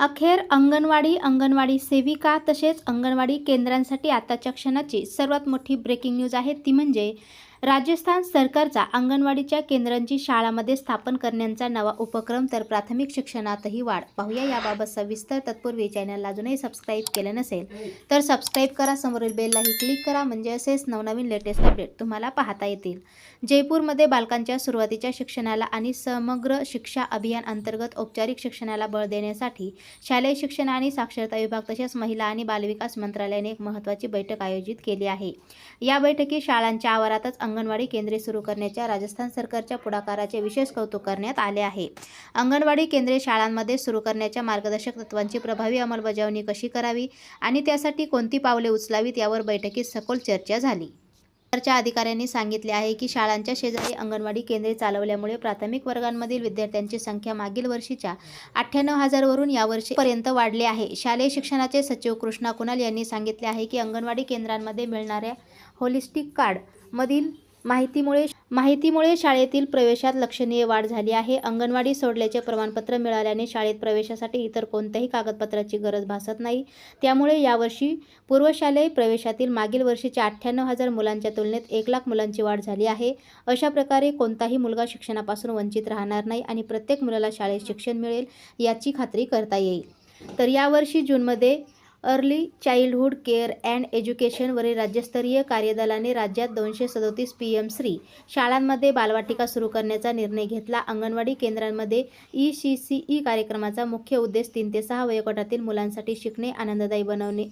अखेर अंगणवाडी अंगणवाडी सेविका तसेच अंगणवाडी केंद्रांसाठी आताच्या क्षणाची सर्वात मोठी ब्रेकिंग न्यूज आहे ती म्हणजे राजस्थान सरकारचा अंगणवाडीच्या केंद्रांची शाळामध्ये स्थापन करण्याचा नवा उपक्रम तर प्राथमिक शिक्षणातही वाढ. पाहूया याबाबत सविस्तर तत्पूर्वी चॅनलला अजूनही सबस्क्राईब केलं नसेल तर सबस्क्राईब करा. समोरील बेललाही क्लिक करा. म्हणजे असेच नवनवीन लेटेस्ट अपडेट तुम्हाला पाहता येतील. जयपूरमध्ये बालकांच्या सुरुवातीच्या शिक्षणाला आणि समग्र शिक्षा अभियान अंतर्गत औपचारिक शिक्षणाला बळ देण्यासाठी शालेय शिक्षण आणि साक्षरता विभाग तसेच महिला आणि बालविकास मंत्रालयाने एक महत्त्वाची बैठक आयोजित केली आहे. या बैठकीत शाळांच्या आवारातच अंगणवाडी केंद्रे सुरू करण्याच्या राजस्थान सरकारच्या पुढाकाराचे विशेष कौतुक करण्यात आले आहे. अंगणवाडी केंद्रे शाळांमध्ये सुरू करण्याच्या मार्गदर्शक तत्वांची प्रभावी अंमलबजावणी कशी करावी आणि त्यासाठी कोणती पावले उचलावीत यावर बैठकीत सखोल चर्चा झाली. च्या अधिकाऱ्यांनी सांगितले आहे की शाळांच्या शेजारी अंगणवाडी केंद्रे चालवल्यामुळे प्राथमिक वर्गांमधील विद्यार्थ्यांची संख्या मागील वर्षीच्या अठ्ठ्याण्णव हजारवरून यावर्षीपर्यंत वाढली आहे. शालेय शिक्षणाचे सचिव कृष्णा कुणाल यांनी सांगितले आहे की अंगणवाडी केंद्रांमध्ये मिळणाऱ्या होलिस्टिक कार्ड मधील माहितीमुळे माहितीमुळे शाळेतील प्रवेशात लक्षणीय वाढ झाली आहे. अंगणवाडी सोडल्याचे प्रमाणपत्र मिळाल्याने शाळेत प्रवेशासाठी इतर कोणत्याही कागदपत्राची गरज भासत नाही. त्यामुळे यावर्षी पूर्वशालेय प्रवेशातील मागील वर्षीच्या अठ्ठ्याण्णव हजार मुलांच्या तुलनेत एक लाख मुलांची वाढ झाली आहे. अशा प्रकारे कोणताही मुलगा शिक्षणापासून वंचित राहणार नाही आणि प्रत्येक मुलाला शाळेत शिक्षण मिळेल याची खात्री करता येईल. तर यावर्षी जूनमध्ये अर्ली चाइल्डहूड केअर अँड एज्युकेशनवरील राज्यस्तरीय कार्यदलाने राज्यात दोनशे सदोतीस पी एम श्री शाळांमध्ये बालवाटिका सुरू करण्याचा निर्णय घेतला. अंगणवाडी केंद्रांमध्ये ई सी सी ई कार्यक्रमाचा मुख्य उद्देश तीन ते सहा वयोगटातील मुलांसाठी शिकणे आनंददायी बनवणे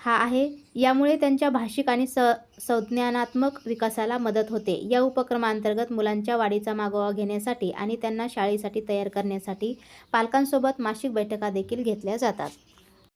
हा आहे. यामुळे त्यांच्या भाषिक आणि स संज्ञानात्मक विकासाला मदत होते. या उपक्रमांतर्गत मुलांच्या वाढीचा मागोवा घेण्यासाठी आणि त्यांना शाळेसाठी तयार करण्यासाठी पालकांसोबत मासिक बैठका देखील घेतल्या जातात.